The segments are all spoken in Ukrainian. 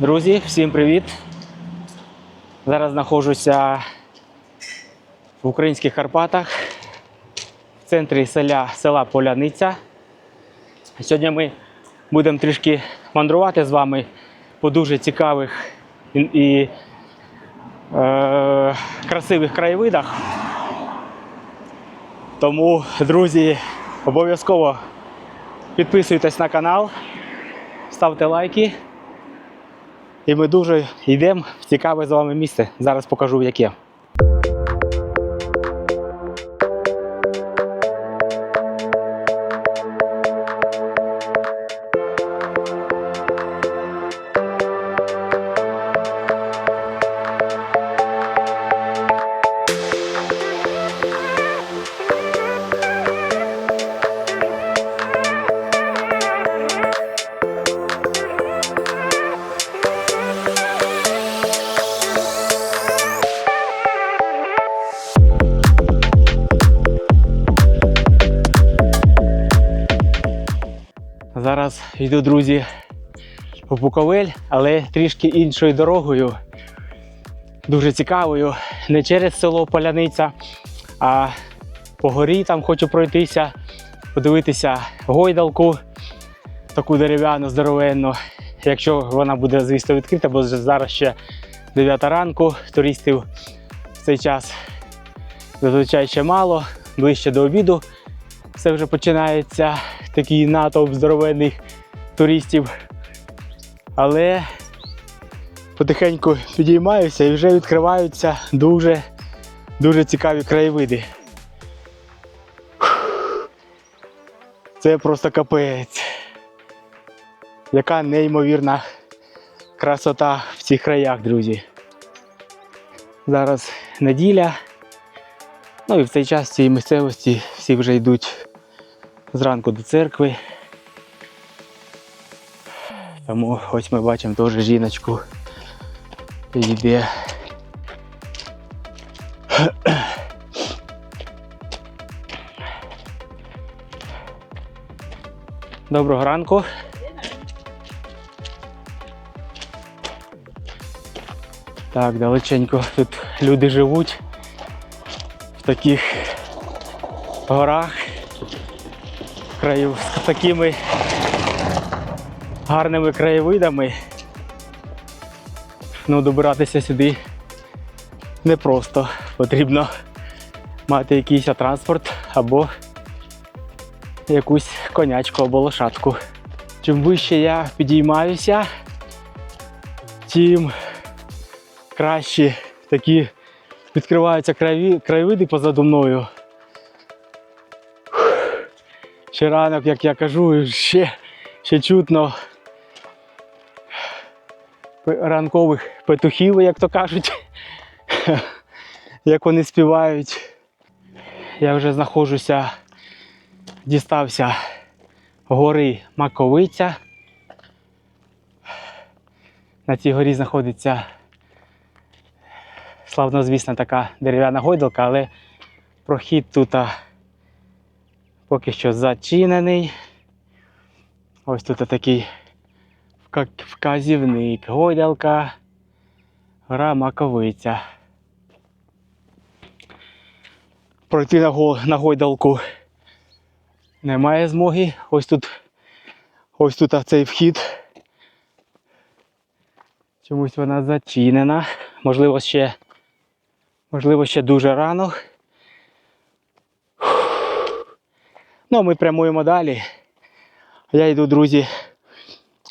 Друзі, всім привіт! Зараз знаходжуся в українських Карпатах, в центрі села, села Поляниця. Сьогодні ми будемо трішки мандрувати з вами по дуже цікавих і, і е, красивих краєвидах. Тому, друзі, обов'язково підписуйтесь на канал, ставте лайки. І ми дуже йдемо в цікаве з вами місце. Зараз покажу яке. Йду, друзі, в Буковель, але трішки іншою дорогою. Дуже цікавою. Не через село Поляниця, а по горі там хочу пройтися, подивитися гойдалку, таку дерев'яну, здоровенну. Якщо вона буде, звісно, відкрита, бо зараз ще 9 ранку, туристів в цей час зазвичай ще мало, ближче до обіду все вже починається такий натовп здоровенних туристів. Але потихеньку підіймаюся і вже відкриваються дуже, дуже цікаві краєвиди. Це просто капець. Яка неймовірна красота в цих краях, друзі. Зараз неділя. Ну і в цей час цій місцевості всі вже йдуть зранку до церкви. Тому ось ми бачимо теж жіночку йде. Доброго ранку. Так, далеченько тут люди живуть в таких горах, краю з такими гарними краєвидами. Ну, добиратися сюди непросто. Потрібно мати якийсь транспорт або якусь конячку або лошадку. Чим вище я підіймаюся, тим краще такі відкриваються краєвиди позаду мною. Ще ранок, як я кажу, ще, ще чутно ранкових петухів, як то кажуть, як вони співають. Я вже знаходжуся, дістався гори Маковиця. На цій горі знаходиться славнозвісна така дерев'яна гойдалка, але прохід тут поки що зачинений. Ось тут такий вказівник, гойдалка, гора Маковиця. Пройти на, го- на гойдалку немає змоги. Ось тут, ось тут цей вхід. Чомусь вона зачинена. Можливо, ще, можливо, ще дуже рано. Ну, ми прямуємо далі. Я йду, друзі,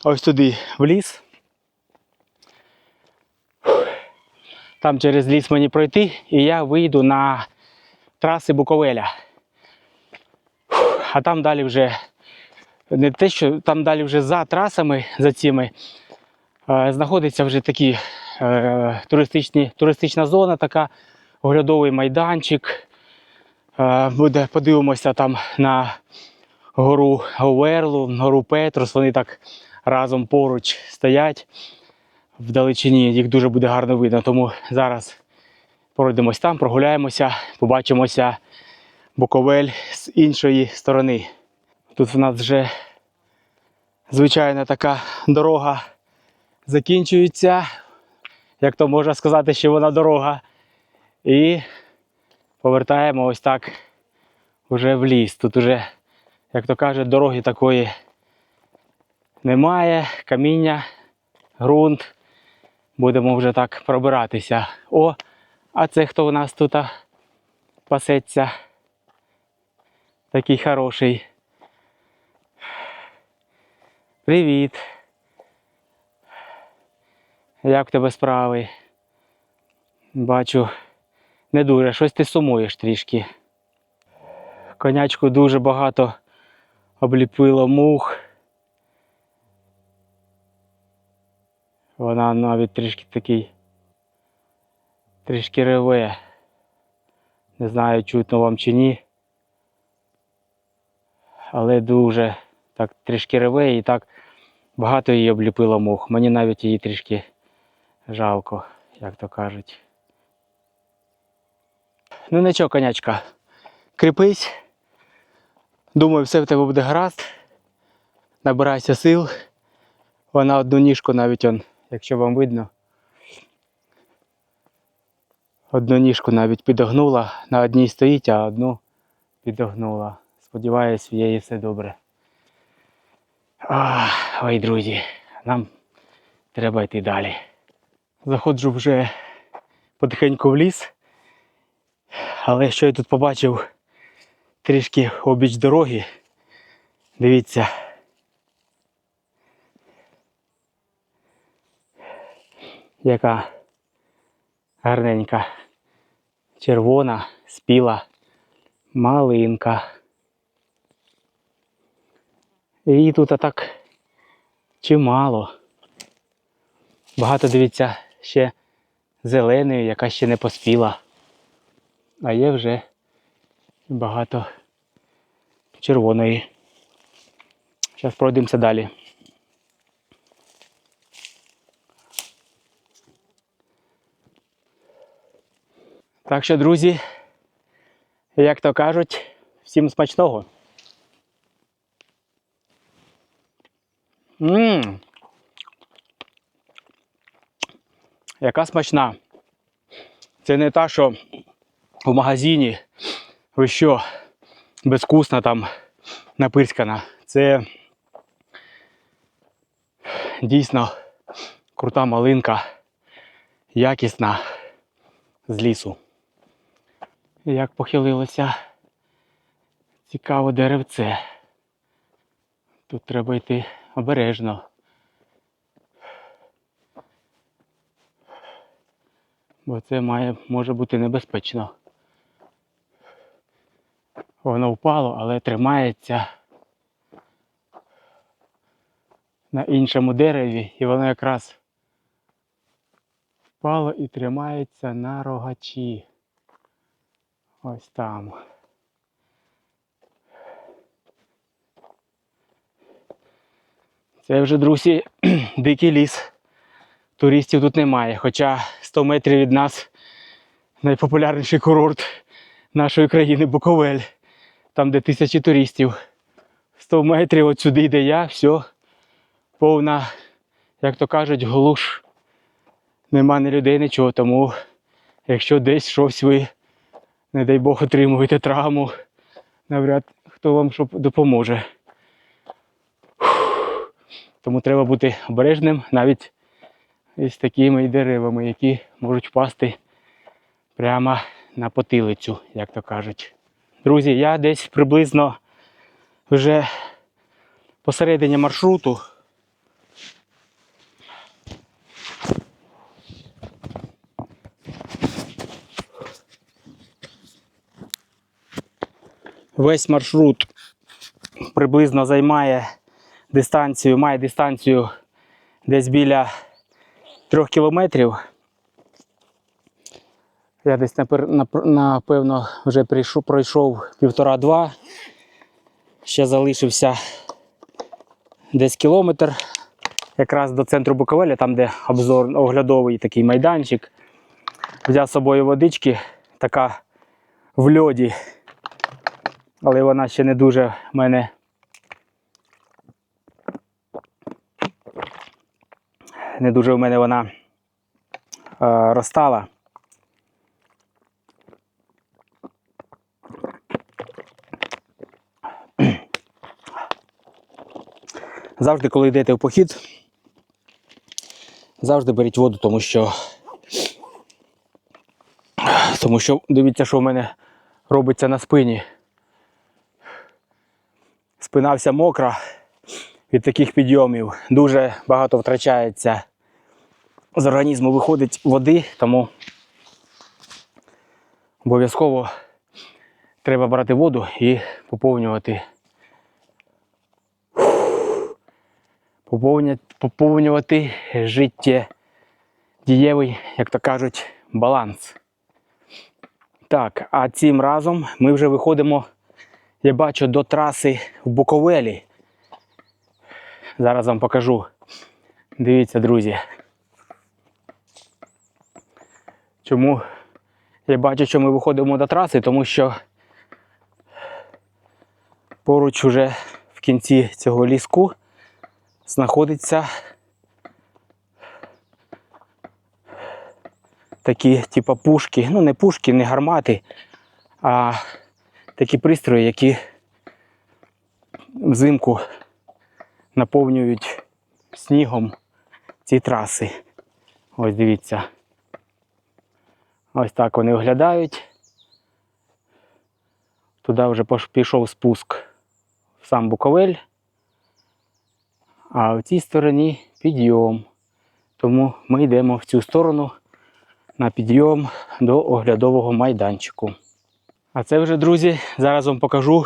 ось туди в ліс. Там через ліс мені пройти, і я вийду на траси Буковеля. А там далі вже не те, що там далі вже за трасами, за цими, е, знаходиться вже такі е, туристичні, туристична зона, така, оглядовий майданчик. Е, буде, подивимося там на гору Говерлу, гору Петрус. Вони так разом поруч стоять вдалечині, їх дуже буде гарно видно. Тому зараз пройдемось там, прогуляємося, побачимося Буковель з іншої сторони. Тут в нас вже звичайна така дорога закінчується, як то можна сказати, що вона дорога. І повертаємо ось так вже в ліс. Тут уже, як то кажуть, дороги такої немає, каміння, ґрунт. Будемо вже так пробиратися. О, а це хто у нас тут пасеться? Такий хороший. Привіт. Як в тебе справи? Бачу, не дуже, щось ти сумуєш трішки. Конячку дуже багато обліпило мух. Вона навіть трішки такий трішки реве. Не знаю, чутно вам чи ні. Але дуже так трішки реве і так багато її обліпило мух. Мені навіть її трішки жалко, як то кажуть. Ну нічого, конячка, кріпись. Думаю, все в тебе буде гаразд. Набирайся сил. Вона одну ніжку навіть он, якщо вам видно. Одну ніжку навіть підогнула. На одній стоїть, а одну підогнула. Сподіваюсь, в її все добре. А, ой, друзі, нам треба йти далі. Заходжу вже потихеньку в ліс. Але що я тут побачив трішки обіч дороги. Дивіться. Яка гарненька, червона, спіла, малинка. Її тут так чимало. Багато дивіться ще зеленої, яка ще не поспіла. А є вже багато червоної. Зараз пройдемося далі. Так що, друзі, як то кажуть, всім смачного. Ммм. Яка смачна. Це не та, що в магазині. Ви що, безвкусна там напирськана. Це дійсно крута малинка, якісна з лісу. Як похилилося цікаве деревце. Тут треба йти обережно. Бо це має, може бути небезпечно. Воно впало, але тримається на іншому дереві, і воно якраз впало і тримається на рогачі. Ось там. Це вже, друзі, дикий ліс. Туристів тут немає. Хоча 100 метрів від нас найпопулярніший курорт нашої країни Буковель. Там, де тисячі туристів. 100 метрів от сюди, де я, все повна, як то кажуть, глуш. Нема ні людей, нічого. Тому якщо десь щось ви, не дай Бог, отримуєте травму, навряд хто вам що допоможе. Тому треба бути обережним навіть із такими деревами, які можуть впасти прямо на потилицю, як то кажуть. Друзі, я десь приблизно вже посередині маршруту. Весь маршрут приблизно займає дистанцію, має дистанцію десь біля трьох кілометрів. Я десь напевно вже прийшов, пройшов півтора-два. Ще залишився десь кілометр. Якраз до центру Буковеля, там, де обзор оглядовий такий майданчик. Взяв з собою водички, така в льоді. Але вона ще не дуже в мене не дуже в мене вона е, розтала. Завжди, коли йдете в похід, завжди беріть воду, тому що. Тому що дивіться, що в мене робиться на спині. Спина вся мокра від таких підйомів. Дуже багато втрачається з організму виходить води, тому обов'язково треба брати воду і поповнювати. Поповнювати, життя дієвий, як то кажуть, баланс. Так, а цим разом ми вже виходимо, я бачу, до траси в Буковелі. Зараз вам покажу. Дивіться, друзі. Чому я бачу, що ми виходимо до траси, тому що поруч уже в кінці цього ліску знаходиться такі, типа пушки, ну не пушки, не гармати, а такі пристрої, які взимку наповнюють снігом ці траси. Ось дивіться. Ось так вони виглядають. Туди вже пішов спуск в сам Буковель. А в цій стороні підйом. Тому ми йдемо в цю сторону на підйом до оглядового майданчику. А це вже, друзі, зараз вам покажу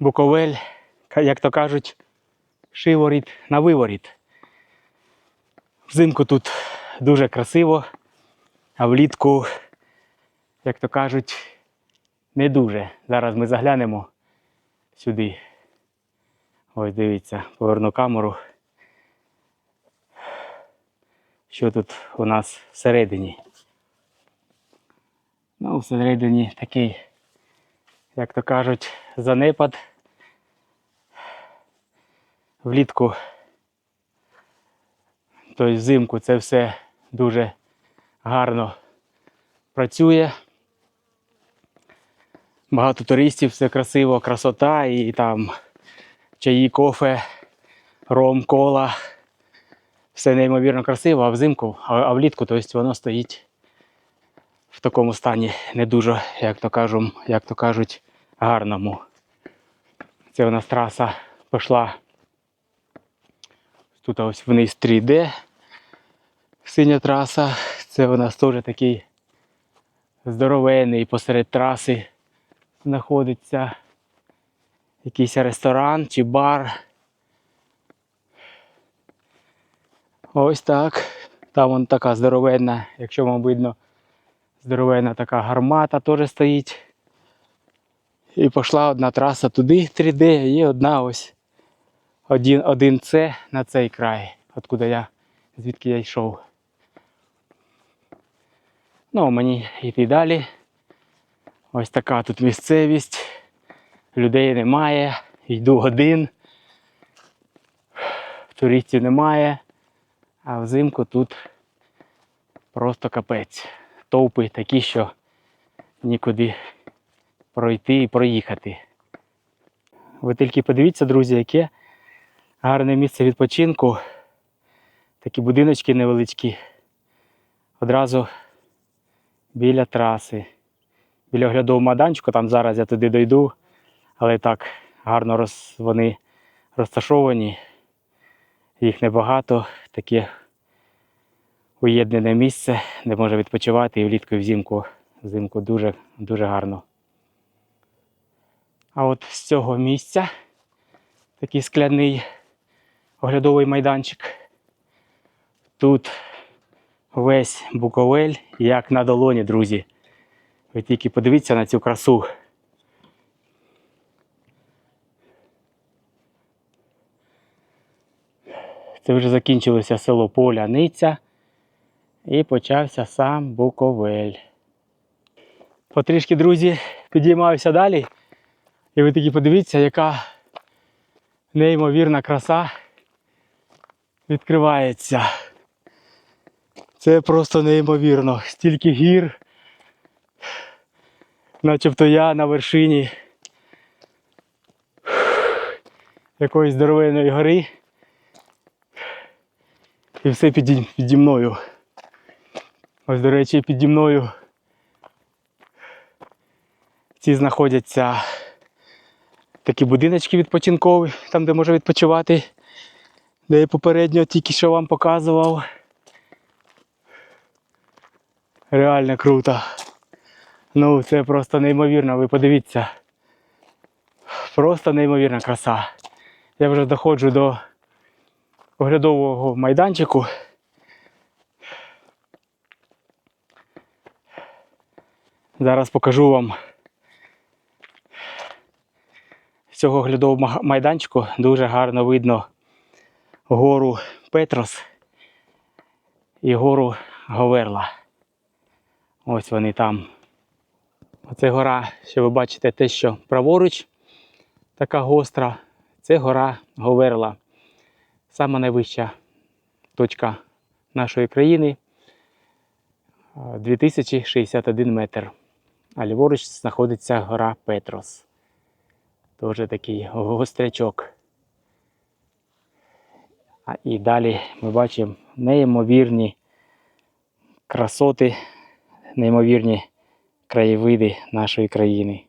Буковель, як то кажуть, шиворіт на виворіт. Взимку тут дуже красиво, а влітку, як то кажуть, не дуже. Зараз ми заглянемо сюди. Ось дивіться, поверну камеру. Що тут у нас всередині? Ну, всередині такий, як то кажуть, занепад. Влітку, тобто взимку це все дуже гарно працює. Багато туристів, все красиво, красота і там чаї, кофе, ром, кола. Все неймовірно красиво, а взимку, а, влітку, тобто воно стоїть такому стані не дуже, як то кажуть, як то кажуть, гарному. Це у нас траса пішла тут ось вниз 3D. Синя траса. Це у нас теж такий здоровенний посеред траси знаходиться якийсь ресторан чи бар. Ось так. Там вон така здоровенна, якщо вам видно, здоровенна така гармата теж стоїть. І пішла одна траса туди 3D, і одна ось один, один С на цей край, откуда я, звідки я йшов. Ну, мені йти далі. Ось така тут місцевість. Людей немає. Йду один. Туристів немає. А взимку тут просто капець. Товпи такі, що нікуди пройти і проїхати. Ви тільки подивіться, друзі, яке гарне місце відпочинку. Такі будиночки невеличкі. Одразу біля траси. Біля оглядового майданчику, там зараз я туди дойду, але так гарно роз, вони розташовані. Їх небагато, таке уєднане місце, де можна відпочивати і влітку і взимку. Взимку дуже, дуже гарно. А от з цього місця такий скляний оглядовий майданчик. Тут весь Буковель, як на долоні, друзі. Ви тільки подивіться на цю красу. Це вже закінчилося село Поляниця і почався сам Буковель. Потрішки, друзі, підіймаюся далі. І ви такі подивіться, яка неймовірна краса. відкривається. Це просто неймовірно. Стільки гір. Начебто я на вершині якоїсь здоровенної гори. І все піді, піді мною. Ось, до речі, піді мною ці знаходяться такі будиночки відпочинкові, там де можна відпочивати, де я попередньо тільки що вам показував. Реально круто. Ну, це просто неймовірно, ви подивіться. Просто неймовірна краса. Я вже доходжу до оглядового майданчику. Зараз покажу вам з цього оглядового ма- майданчику дуже гарно видно гору Петрос і гору Говерла. Ось вони там. Оце гора, що ви бачите, те, що праворуч така гостра. Це гора Говерла. Сама найвища точка нашої країни. 2061 метр. А ліворуч знаходиться гора Петрос. Теж такий гострячок. А і далі ми бачимо неймовірні красоти, неймовірні краєвиди нашої країни.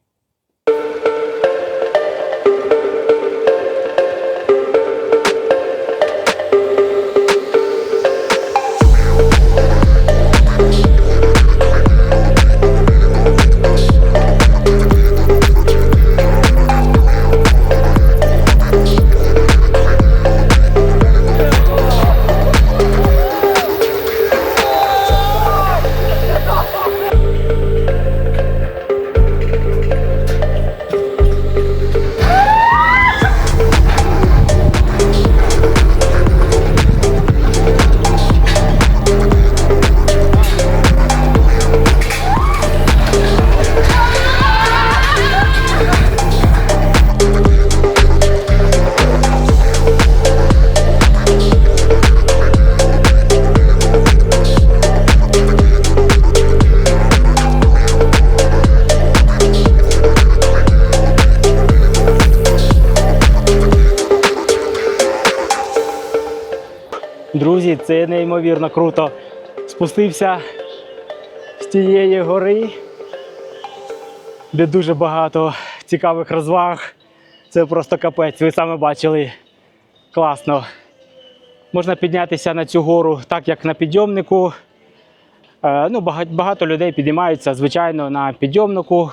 Друзі, це неймовірно круто. Спустився з тієї гори, де дуже багато цікавих розваг. Це просто капець. Ви саме бачили. Класно. Можна піднятися на цю гору так, як на підйомнику. Е, ну, багато, людей підіймаються, звичайно, на підйомнику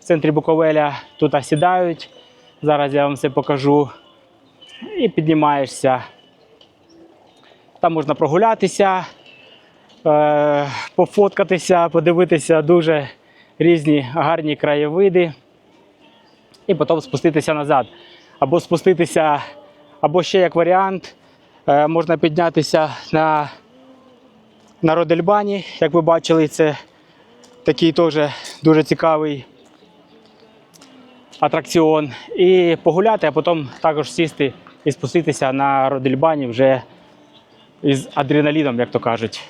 в центрі Буковеля. Тут сідають. Зараз я вам все покажу. І піднімаєшся. Там можна прогулятися, е, пофоткатися, подивитися дуже різні гарні краєвиди. І потім спуститися назад. Або спуститися, або ще як варіант, е, можна піднятися на, на Родельбані. Як ви бачили, це такий теж дуже цікавий атракціон. І погуляти, а потім також сісти і спуститися на Родельбані вже із адреналіном, як то кажуть.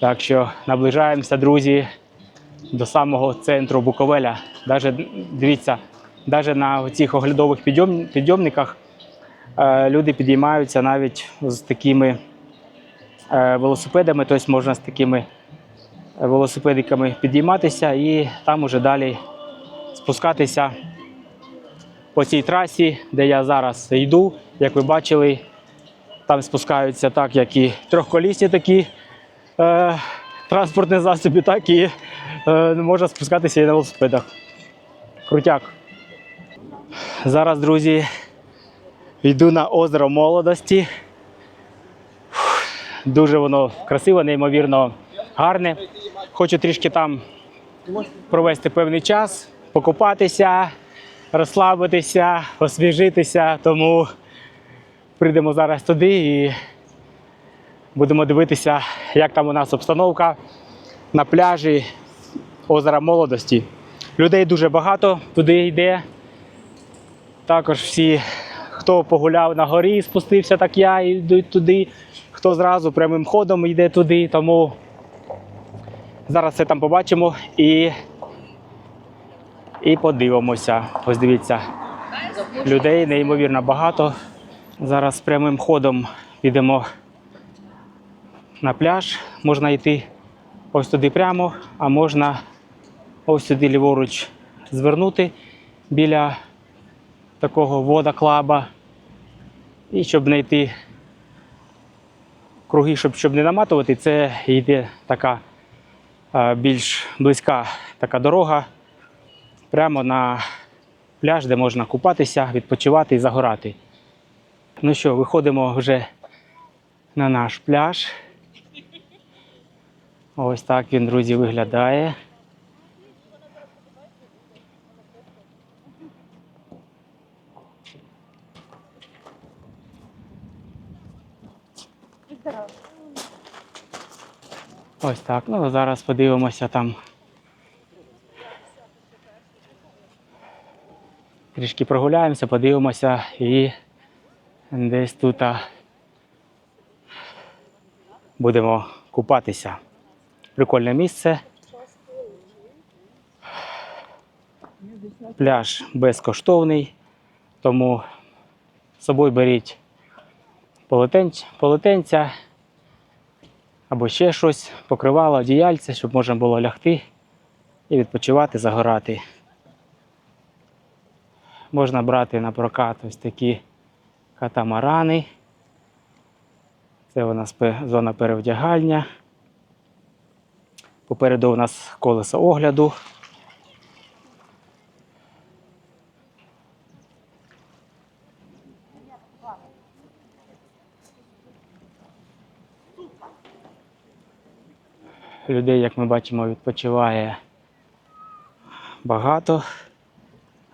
Так що наближаємося, друзі, до самого центру Буковеля. Даже, дивіться, навіть на цих оглядових підйом, підйомниках е, люди підіймаються навіть з такими е, велосипедами, тобто можна з такими е, велосипедиками підійматися і там уже далі спускатися по цій трасі, де я зараз йду. Як ви бачили, там спускаються так, як і трьохколісні такі е, транспортні засоби, так і е, можна спускатися і на велосипедах. Крутяк. Зараз, друзі, йду на озеро молодості. Дуже воно красиве, неймовірно гарне. Хочу трішки там провести певний час, покупатися, розслабитися, освіжитися. Тому прийдемо зараз туди і будемо дивитися, як там у нас обстановка на пляжі озера Молодості. Людей дуже багато туди йде. Також всі, хто погуляв на горі, спустився, так я йду туди, хто зразу прямим ходом йде туди. Тому зараз все там побачимо і, і подивимося. Ось дивіться, людей неймовірно багато. Зараз прямим ходом підемо на пляж. Можна йти ось туди прямо, а можна ось сюди ліворуч звернути біля такого водоклаба. І щоб знайти круги, щоб, щоб не наматувати, це йде така е, більш близька така дорога прямо на пляж, де можна купатися, відпочивати і загорати. Ну що, виходимо вже на наш пляж. Ось так він, друзі, виглядає. Ось так. Ну, зараз подивимося там. Трішки прогуляємося, подивимося і десь тут будемо купатися. Прикольне місце. Пляж безкоштовний, тому з собою беріть полотенця або ще щось, покривало, одіяльце, щоб можна було лягти і відпочивати, загорати. Можна брати на прокат ось такі катамарани. Це у нас зона перевдягальня. Попереду у нас колесо огляду. Людей, як ми бачимо, відпочиває багато,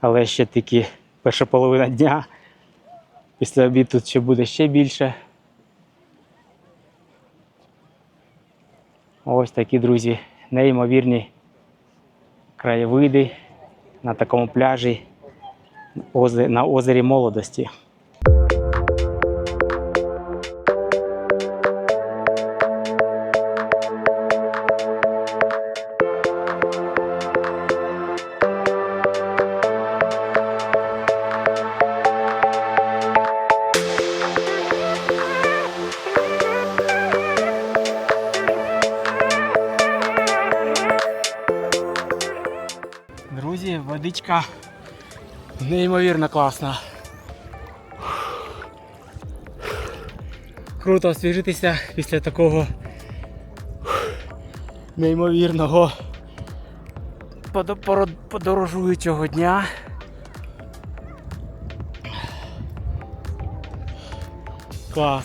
але ще тільки перша половина дня. Після обіду тут ще буде ще більше. Ось такі, друзі, неймовірні краєвиди на такому пляжі на озері молодості. Водичка неймовірно класна. Круто освіжитися після такого неймовірного подорожуючого дня. Клас.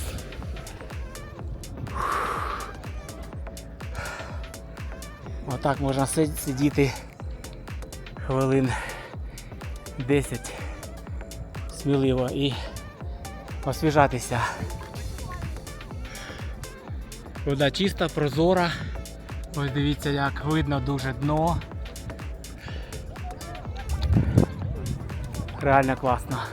Отак можна сидіти хвилин 10 сміливо і освіжатися. Вода чиста, прозора. Ось дивіться, як видно дуже дно. Реально класно.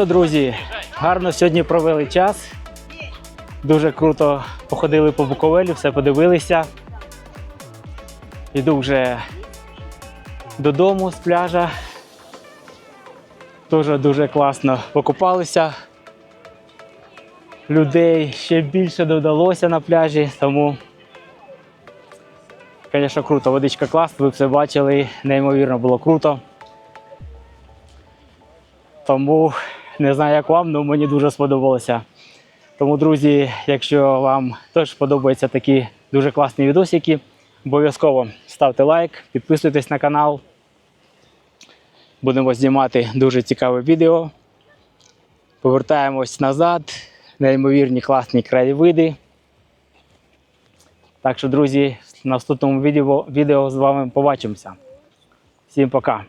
Що, друзі, гарно сьогодні провели час. Дуже круто походили по Буковелю, все подивилися. Іду вже додому з пляжа. Теж дуже класно покупалися. Людей ще більше додалося на пляжі, тому, звісно, круто. Водичка класна, ви все бачили, неймовірно було круто. Тому не знаю, як вам, але мені дуже сподобалося. Тому, друзі, якщо вам теж подобаються такі дуже класні відосики, обов'язково ставте лайк, підписуйтесь на канал. Будемо знімати дуже цікаве відео. Повертаємось назад. Неймовірні класні краєвиди. Так що, друзі, в наступному відео, відео з вами побачимося. Всім пока!